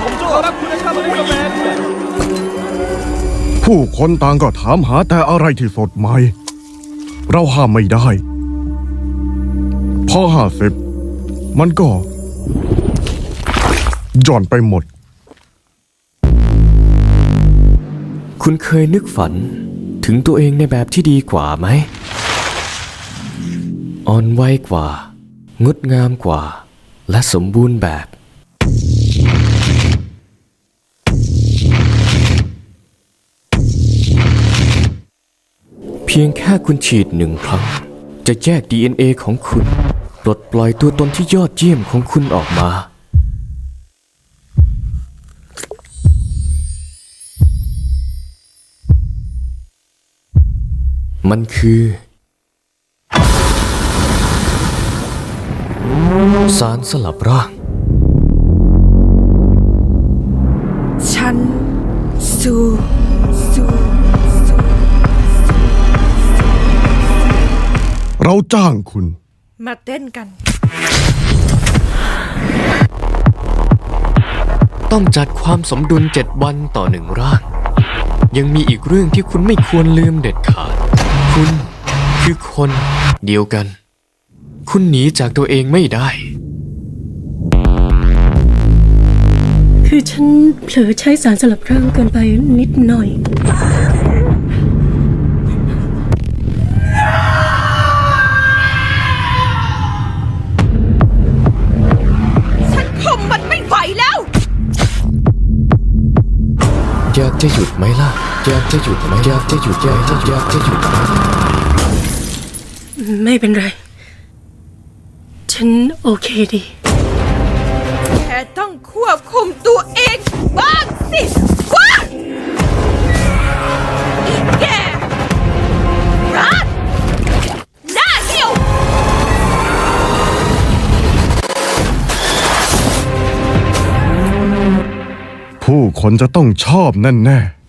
ผมจะรับคุณนะครับคุณกระแมนผู้คนต่างก็ถามหาแต่อะไรที่สดใหม่ เราห้ามไม่ได้ พอห้าสิบมันก็หย่อนไปหมด คุณเคยนึกฝันถึงตัวเองในแบบที่ดีกว่าไหม อ่อนไวกว่า งดงามกว่า และสมบูรณ์แบบ เพียงแค่คุณฉีดหนึ่งครั้ง จะแยก DNA ของคุณปลดปล่อยตัวตนที่ยอดเยี่ยมของคุณออกมา มันคือ สารสลับร่าง เราจ้างคุณ มาเต้นกัน ต้องจัดความสมดุลเจ็ดวันต่อหนึ่งร่าง ยังมีอีกเรื่องที่คุณไม่ควรลืมเด็ดขาด คุณคือคนเดียวกัน คุณหนีจากตัวเองไม่ได้ คือฉันเผลอใช้สารสลับร่างเกินไปนิดหน่อย จะหยุดไหมล่ะอยากจะหยุดไหมอยากจะหยุดอยากจะอยากจะหยุดไหมไม่เป็นไร ฉันโอเคดีแค่ต้องควบคุมตัวเองบ้างสิ ผู้คนจะต้องชอบแน่ๆ